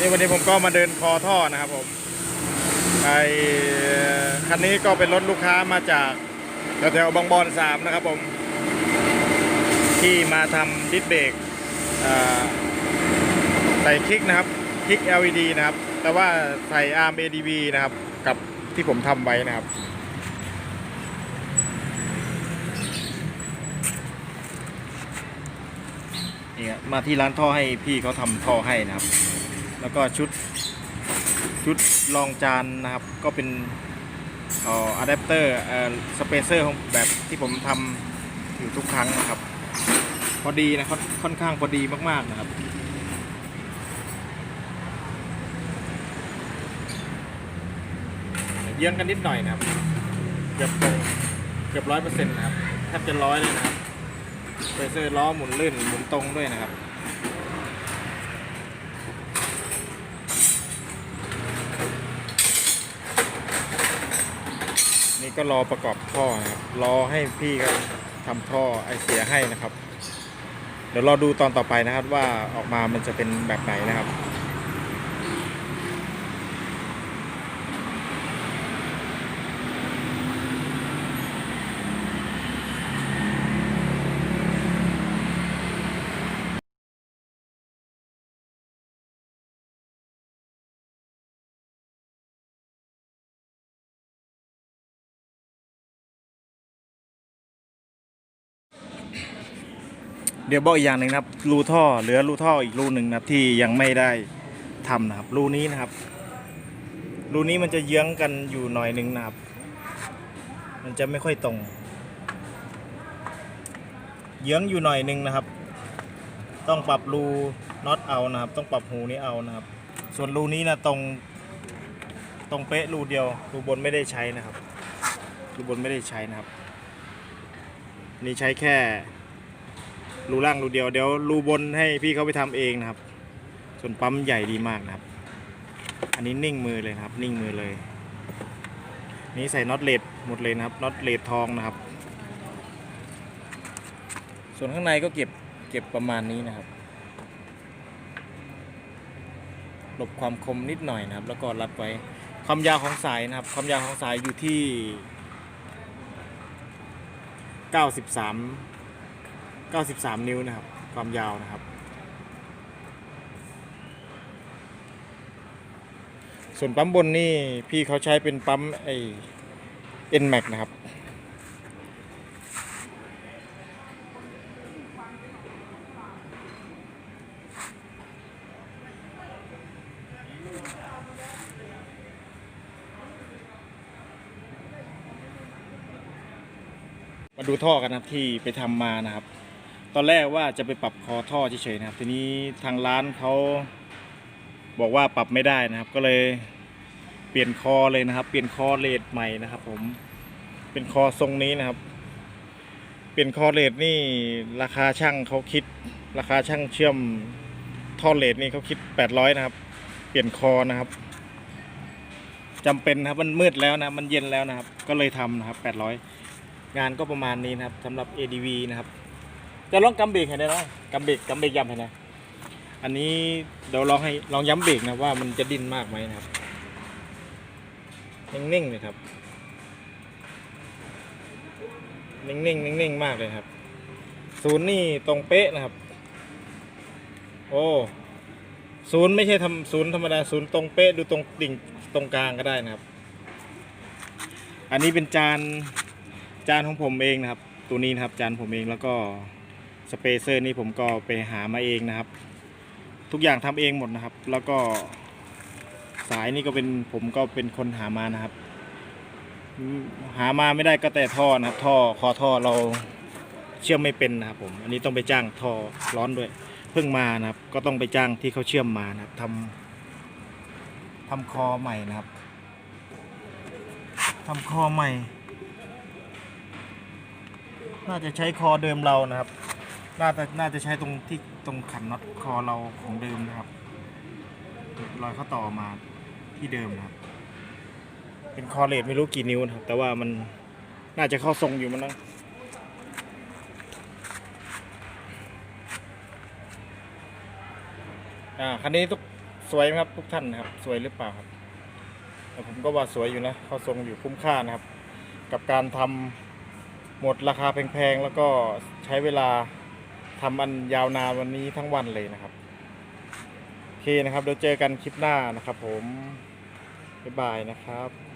นี่วันนี้ผมก็มาเดินคอท่อนะครับผมไอคันนี้ก็เป็นรถลูกค้ามาจากแถวบางบอนสามนะครับผม ที่มาทำดิสเบรกใส่คลิกนะครับคลิก LED นะครับ แต่ว่าใส่ ARM ADB นะครับ กับที่ผมทำไว้นะครับนี่ครับมาที่ร้านท่อให้พี่เขาทำท่อให้นะครับ แล้วก็ชุดชุดรองจานนะครับ ก็เป็นอ่ออะแดปเตอร์อ่อสเปเซอร์ของแบบที่ผมทำอยู่ทุกครั้งนะครับ พอดีนะค่อนข้างพอดีมากๆนะครับเยื้องกันนิดหน่อยนะครับ เกือบตรงเกือบร้อยเปอร์เซ็นต์นะครับแทบจะร้อยเลยนะครับสเปเซอร์ล้อหมุนลื่นหมุนตรงด้วยนะครับ นี่ก็รอประกอบท่อนะครับรอให้พี่เขาทำท่อไอเสียให้นะครับ เดี๋ยวรอดูตอนต่อไปนะครับว่าออกมามันจะเป็นแบบไหนนะครับ เดี๋ยวบอกอีกอย่างหนึ่งนะครับ รูท่อเหลือรูท่ออีกรูหนึ่งนะครับที่ยังไม่ได้ทำนะครับ รูนี้นะครับ รูนี้มันจะเยื้องกันอยู่หน่อยหนึ่งนะครับ มันจะไม่ค่อยตรง เยื้องอยู่หน่อยหนึ่งนะครับ ต้องปรับรูน็อตเอานะครับ ต้องปรับหูนี้เอานะครับ ส่วนรูนี้นะตรง ตรงเป๊ะรูเดียว รูบนไม่ได้ใช้นะครับ รูบนไม่ได้ใช้นะครับ นี่ใช้แค่ รูล่างรูเดียวเดี๋ยวรูบนให้พี่เขาไปทำเองนะครับ ส่วนปั๊มใหญ่ดีมากนะครับ อันนี้นิ่งมือเลยครับ นิ่งมือเลย นี่ใส่น็อตเลดหมดเลยนะครับน็อตเลดทองนะครับ ส่วนข้างในก็เก็บเก็บประมาณนี้นะครับหลบความคมนิดหน่อยนะครับ แล้วก็รัดไว้ความยาวของสายนะครับ ความยาวของสายอยู่ที่ 93 93 นิ้วนะครับ ความยาวนะครับ ส่วนปั๊มบนนี่พี่เขาใช้เป็นปั๊มไอ NMAX นะครับ มาดูท่อกันนะครับที่ไปทำมานะครับ ตอนแรกว่าจะไปปรับคอท่อเฉยๆนะครับ ทีนี้ทางร้านเขาบอกว่าปรับไม่ได้นะครับ ก็เลยเปลี่ยนคอเลยนะครับ เปลี่ยนคอเลดใหม่นะครับ ผมเป็นคอทรงนี้นะครับ เปลี่ยนคอเลดนี่ราคาช่างเขาคิด ราคาช่างเชื่อมท่อเลดนี่เขาคิด 800 นะครับ เปลี่ยนคอนะครับจำเป็นนะครับมันมืดแล้วนะมันเย็นแล้วนะครับ ก็เลยทำนะครับ 800 งานก็ประมาณนี้นะครับสำหรับ ADV นะครับ จะลองกำเบรกให้ได้เนาะกำเบรกกำเบรกย้ำให้นะอันนี้เดี๋ยวลองให้ลองย้ำเบรกนะว่ามันจะดิ้นมากไหมนะครับนิ่งๆเลยครับนิ่งๆนิ่งๆมากเลยครับศูนย์นี่ตรงเป๊ะนะครับ โอ้ศูนย์ไม่ใช่ทำศูนย์ธรรมดาศูนย์ตรงเป๊ะดูตรงดิ่งตรงกลางก็ได้นะครับ อันนี้เป็นจานจานของผมเองนะครับ ตัวนี้นะครับจานผมเองแล้วก็ สเปเซอร์นี่ผมก็ไปหามาเองนะครับ ทุกอย่างทำเองหมดนะครับ แล้วก็สายนี่ก็เป็นผมก็เป็นคนหามานะครับ หามาไม่ได้ก็แต่ท่อนะครับ ท่อคอท่อเราเชื่อมไม่เป็นนะครับผมอันนี้ต้องไปจ้างท่อร้อนด้วย เพิ่งมานะครับ ก็ต้องไปจ้างที่เขาเชื่อมมานะครับทำทำคอใหม่นะครับทำคอใหม่ น่าจะใช้คอเดิมเรานะครับ น่าจะน่าจะใช้ตรงที่ตรงขันน็อตคอเราของเดิมนะครับรอยเขาต่อมาที่เดิมนะครับ เป็นคอเลดไม่รู้กี่นิ้วนะครับ แต่ว่ามันน่าจะเข้าทรงอยู่มันนะอ่าคันนี้ทุกสวยไหมครับทุกท่านนะครับ สวยหรือเปล่าครับแต่ผมก็ว่าสวยอยู่นะเขาทรงอยู่คุ้มค่านะครับ กับการทำหมดราคาแพงๆ แล้วก็ใช้เวลา ทำอันยาวนานวันนี้ทั้งวันเลยนะครับโอเคนะครับเดี๋ยวเจอกันคลิปหน้านะครับผมบ๊ายบายนะครับ